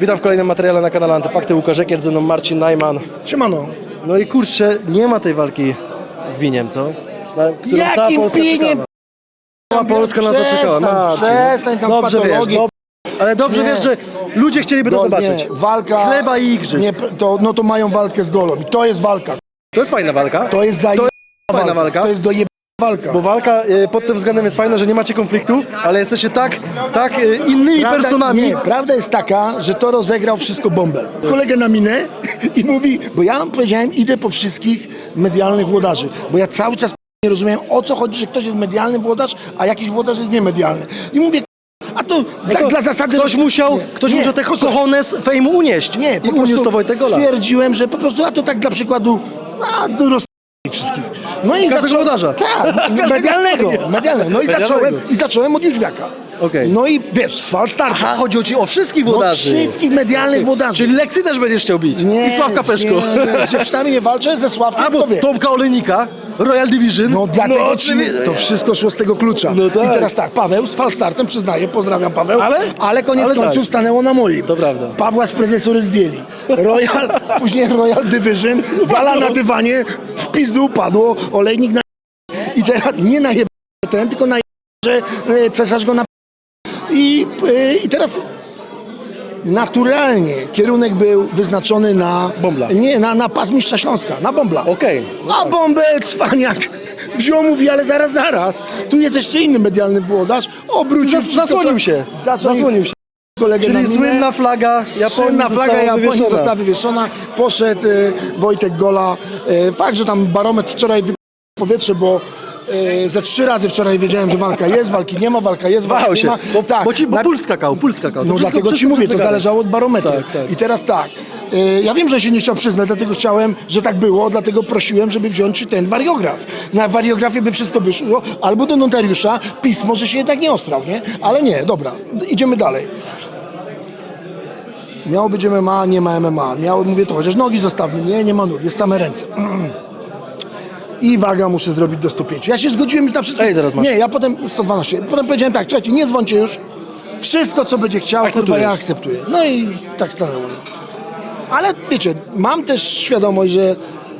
Witam w kolejnym materiale na kanale Antyfakty. Łukasz Ekier, ze mną Marcin Najman. Siemano. No i kurczę, nie ma tej walki z Biniem, co? Na którą cała Jakim Polska Biniem? czekała. Cała Polska na to czekała. Przestań, Marcin, przestań tam Dobrze wiesz, patologii. dob- ale dobrze Nie. wiesz, że ludzie chcieliby to No, zobaczyć. Nie, walka. Chleba i igrzysk. Nie, to, no to mają walkę z golą. I to jest walka. To jest fajna walka. To jest zaje... fajna walka. To jest. Walka. Bo walka y, pod tym względem jest fajna, że nie macie konfliktu, ale jesteście tak, tak y, innymi personami. Nie, prawda jest taka, że to rozegrał wszystko Bąbel. Kolegę na minę i mówi, bo ja powiedziałem, idę po wszystkich medialnych włodarzy, bo ja cały czas nie rozumiem, o co chodzi, że ktoś jest medialny włodarz, a jakiś włodarz jest niemedialny. I mówię, a to dla, To dla zasady... Ktoś musiał, Nie, ktoś nie, musiał te cojones fejmu unieść. Nie, I po uniósł prostu to Wojtek Gola. stwierdziłem, że po prostu, a to tak dla przykładu, a do roz... No i Każdego zacząłem-. Tak, medialnego, medialnego. No i zacząłem, i zacząłem od Jóźwiaka. Okej. No i wiesz, z Falstarta. Aha, chodziło ci o wszystkich No, włodarzy. wszystkich medialnych włodarzy. Czyli Leksy też będziesz chciał bić. I Sławka Peszko. Nie, nie, z dziewczynami nie walczę, ze Sławkiem Albo to wie. Tomka Olejnika, Royal Division. No dlatego ci, oczywiście. to wszystko szło z tego klucza. No tak. I teraz tak, Paweł z Falstartem, przyznaję, pozdrawiam Paweł, Ale? ale koniec Ale tak. końców stanęło na moim. To prawda. Pawła z prezesury zdjęli. Royal, później Royal Division, bala na dywanie, w pizdu upadło, olejnik na i teraz nie na ten, tylko na że e, cesarz go na i, e, i teraz naturalnie kierunek był wyznaczony na Bombla. nie, na, na pas mistrza Śląska, na Bombla. Okej. A Bąbel, cwaniak, wziął, mówi, ale zaraz, zaraz. Tu jest jeszcze inny medialny włodarz. Obrócił Zas- wszystko. zasłonił się. Zasłonił się. Kolegę na Czyli minę. słynna flaga Japonii Słynna flaga została Japonii wywieszona. została wywieszona. Poszedł e, Wojtek Gola. E, fakt, że tam barometr wczoraj wy... powietrze, bo e, ze trzy razy wczoraj wiedziałem, że walka jest, walki nie ma, walka jest, walki Bał nie się, ma. bo, tak, bo, ci, bo na- puls skakał, puls skakał. To no wszystko- dlatego ci wszystko mówię, to zegarek. zależało od barometru. Tak, tak. I teraz tak, y, ja wiem, że się nie chciał przyznać, dlatego chciałem, że tak było, dlatego prosiłem, żeby wziąć ten wariograf. Na wariografie by wszystko wyszło, albo do notariusza pismo, że się jednak nie ostrał, nie? Ale nie, dobra, idziemy dalej. Miało być MMA, nie ma MMA. Miało, mówię to, chociaż nogi zostawmy. Nie, nie ma nóg, jest same ręce. I waga muszę zrobić do 105. Ja się zgodziłem już na wszystko. Ej, teraz masz. Nie, ja potem 112. Potem powiedziałem tak, słuchajcie, nie dzwońcie już. Wszystko, co będzie chciał, kurwa, Akceptujesz. ja akceptuję. No i tak stanęło. No. Ale wiecie, mam też świadomość, że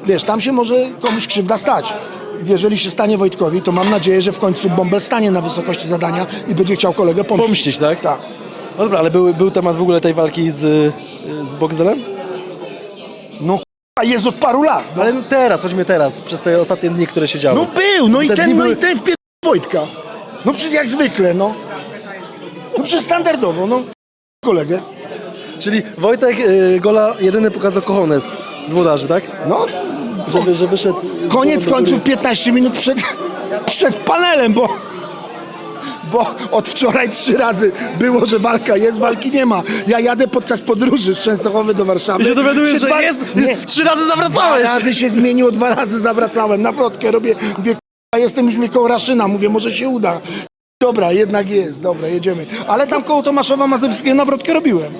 wiesz, tam się może komuś krzywda stać. Jeżeli się stanie Wojtkowi, to mam nadzieję, że w końcu Bąbel stanie na wysokości zadania i będzie chciał kolegę pomścić. Pomścić, tak? Tak. No dobra, ale był, był temat w ogóle tej walki z, z Boxdelem? No k***a, jest od paru lat. No, Ale teraz, chodźmy teraz, przez te ostatnie dni, które się działy. no był, no i Te ten, no były- i ten wpier... Wojtka. No przecież jak zwykle, no. No przecież standardowo, no. Kolegę. Czyli Wojtek y, Gola jedyny pokazał kochones z włodarzy, tak? No, Żeby, że wyszedł... z koniec do góry. końców 15 minut przed, przed panelem, bo, bo od wczoraj trzy razy było, że walka jest, walki nie ma. Ja jadę podczas podróży z Częstochowy do Warszawy. I się dowiadujesz, że dwa- jest, Nie, trzy razy dwa zawracałeś! razy się zmieniło, dwa razy zawracałem. Nawrotkę robię, mówię, jestem już koło Raszyna, mówię, może się uda. Dobra, jednak jest, dobra, jedziemy. Ale tam koło Tomaszowa Mazowskiego nawrotkę robiłem.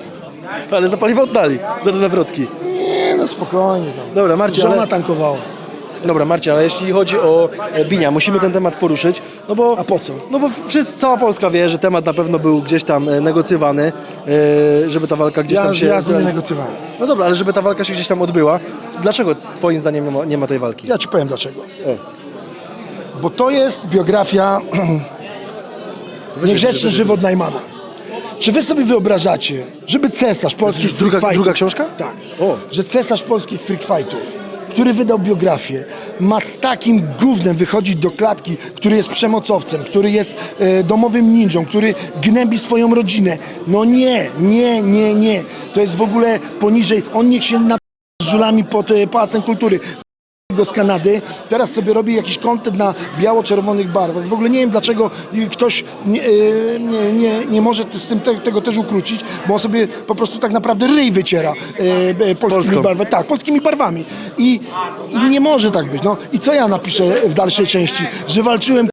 Ale za paliwo oddali, za te nawrotki. Nie, no spokojnie tam. Dobra, Marcin, Żona ale- tankowała. Dobra, Marcin, ale jeśli chodzi o e, Binia, musimy ten temat poruszyć, no bo... A po co? No bo wszyscy, cała Polska wie, że temat na pewno był gdzieś tam e, negocjowany, e, żeby ta walka gdzieś Ja, tam się... ja z nim nie negocjowałem. No dobra, ale żeby ta walka się gdzieś tam odbyła, dlaczego twoim zdaniem nie ma, nie ma tej walki? Ja ci powiem dlaczego. O. Bo to jest biografia Niegrzeczny żywot Najmana. Czy wy sobie wyobrażacie, żeby cesarz polskich jest druga- freak fightów- druga książka? Tak. O. Że cesarz polskich freak fightów, który wydał biografię, ma z takim gównem wychodzić do klatki, który jest przemocowcem, który jest e, domowym ninją, który gnębi swoją rodzinę. No nie, nie, nie, nie. To jest w ogóle poniżej. On niech się na z żulami pod e, Pałacem Kultury go z Kanady, teraz sobie robi jakiś kontent na biało-czerwonych barwach. W ogóle nie wiem, dlaczego ktoś nie, e, nie, nie, nie może z tym te, tego też ukrócić, bo on sobie po prostu tak naprawdę ryj wyciera e, polskimi barwami. Tak, polskimi barwami. I, I nie może tak być. No i co ja napiszę w dalszej części? Że walczyłem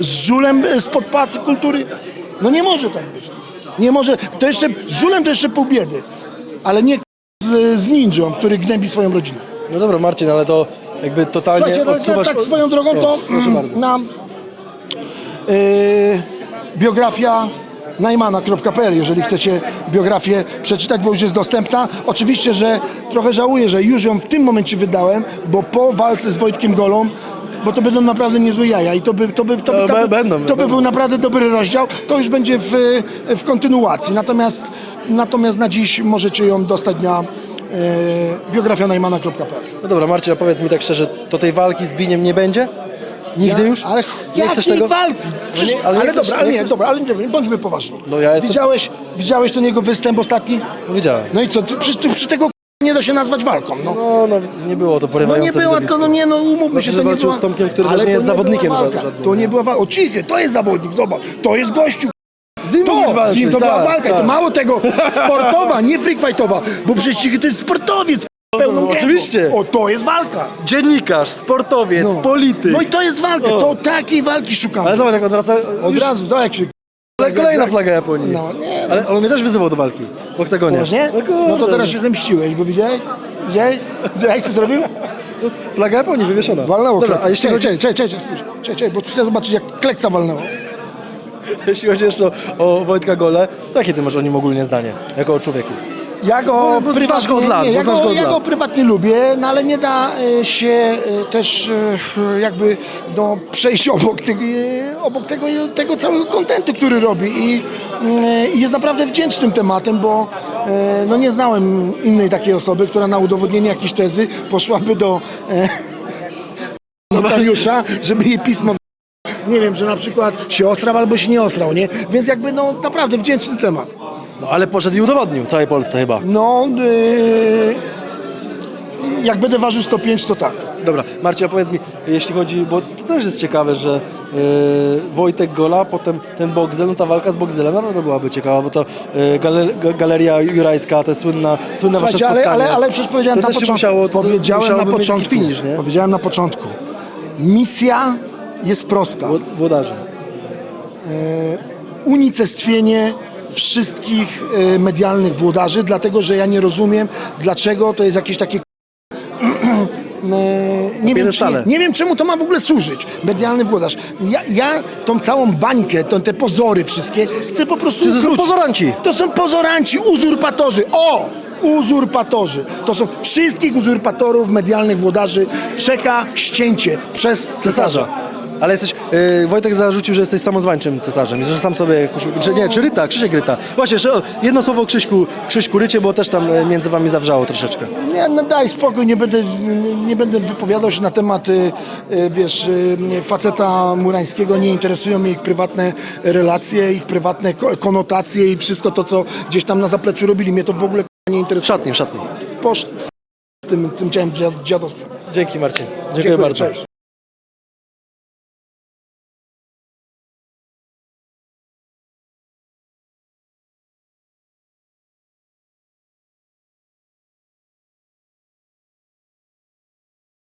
z żulem e, spod Pałacu Kultury? No nie może tak być. Nie może. To jeszcze, z żulem to jeszcze pół biedy. Ale nie z, z ninją, który gnębi swoją rodzinę. No dobra, Marcin, ale to jakby totalnie Słuchajcie, no, odsuwasz... tak swoją drogą to proszę bardzo. na yy, biografia najmana.pl, jeżeli chcecie biografię przeczytać, bo już jest dostępna. Oczywiście, że trochę żałuję, że już ją w tym momencie wydałem, bo po walce z Wojtkiem Golą bo to będą naprawdę niezłe jaja i to by, to by, to by, No, to by, będą, to by był naprawdę dobry rozdział. To już będzie w, w kontynuacji. Natomiast, natomiast na dziś możecie ją dostać na e, biografianajmana.pl. No dobra, Marcin, a powiedz mi tak szczerze, to tej walki z Biniem nie będzie? Nigdy już? Ale nie chcesz tego? walki? Przecież, No nie, ale ale nie chcesz- dobra, ale nie nie, dobra, ale nie, bądźmy poważni. No ja jestem- widziałeś, widziałeś ten jego występ ostatni? No, widziałem. No i co, ty, przy, ty, przy tego nie da się nazwać walką, no. No, no, nie było to No porywające nie była, widowisko. tylko no nie, no umówmy Znaczy, się, to nie była... z Tomkiem, który ale też nie to jest zawodnikiem była walka. żadnym. To nie była walka, o cichy, to jest zawodnik, zobacz, to jest gościu, Z nim to, walczyć, z nim to była tak, walka, i tak. to mało tego, sportowa, nie freak fightowa, bo przecież to jest sportowiec, pełną no, oczywiście. O, to jest walka. Dziennikarz, sportowiec, No. polityk. No i to jest walka, O. to takiej walki szukamy. Ale zobacz, jak odwraca... Od już- razu, zobacz jak się... Ale kolejna flaga Japonii. No, nie, no. Ale on mnie też wyzywał do walki w oktagonie. Poważnie? No. No to teraz się zemściłeś, bo widziałeś? Widziałeś? Widziałeś co zrobił? Flaga Japonii wywieszona. Walnęło Dobra, kleksa. a jeśli chodzi, czekaj, czekaj, czekaj, czekaj, bo chcę zobaczyć jak kleksa walnęło. jeśli chodzi jeszcze o, Wojtka Gole, to jakie ty masz o nim ogólnie zdanie, jako o człowieku? Ja go No, bo prywatnie, go od lat, nie, bo ja, znasz go, go od ja lat. go prywatnie lubię, no ale nie da e, się e, też e, jakby no, przejść obok, tego, e, obok tego, tego całego kontentu, który robi i mm, i jest naprawdę wdzięcznym tematem, bo e, no, nie znałem innej takiej osoby, która na udowodnienie jakiejś tezy poszłaby do e, notariusza, żeby jej pismo nie wiem, że na przykład się osrał albo się nie osrał, nie? Więc jakby no naprawdę wdzięczny temat. No ale poszedł i udowodnił całej Polsce chyba. No, yy, jak będę ważył 105, to tak. Dobra, Marcin, powiedz mi, jeśli chodzi, bo to też jest ciekawe, że yy, Wojtek Gola, potem ten Bogzel, no ta walka z Bogzelem naprawdę byłaby ciekawa, bo to yy, gale, ga- Galeria Jurajska, te słynna, słynne wasze Słuchajcie, ale, spotkanie. ale, ale przecież powiedziałem to na też się początku. Musiało, to powiedziałem musiałoby na mieć taki początku. Nie? Powiedziałem na początku. Misja jest prosta. Wło- Włodarzy. unicestwienie wszystkich e, medialnych włodarzy, dlatego że ja nie rozumiem, dlaczego to jest jakieś takie. e, Nie wiem, czy, nie, nie wiem, czemu to ma w ogóle służyć, medialny włodarz. Ja, ja tą całą bańkę, tą, te pozory wszystkie chcę po prostu to są pozoranci? To są pozoranci, uzurpatorzy. O! Uzurpatorzy. To są wszystkich uzurpatorów, medialnych włodarzy. Czeka ścięcie przez cesarza. Ale jesteś, yy, Wojtek zarzucił, że jesteś samozwańczym cesarzem i że sam sobie, Kuszu- czy nie, czy Ryta, Krzysiek Ryta. Właśnie, o, jedno słowo o Krzyśku, Krzyśku Rycie, bo też tam e, między wami zawrzało troszeczkę. Nie, no daj spokój, nie będę, nie, nie będę wypowiadał się na temat, y, y, wiesz, y, faceta murańskiego, nie interesują mnie ich prywatne relacje, ich prywatne ko- konotacje i wszystko to, co gdzieś tam na zapleczu robili, mnie to w ogóle nie W interesuje. szatni, w szatni. Posz... z tym, tym ciałem dziad- dziadostwem. Dzięki Marcin. Dziękuję, bardzo. Cześć.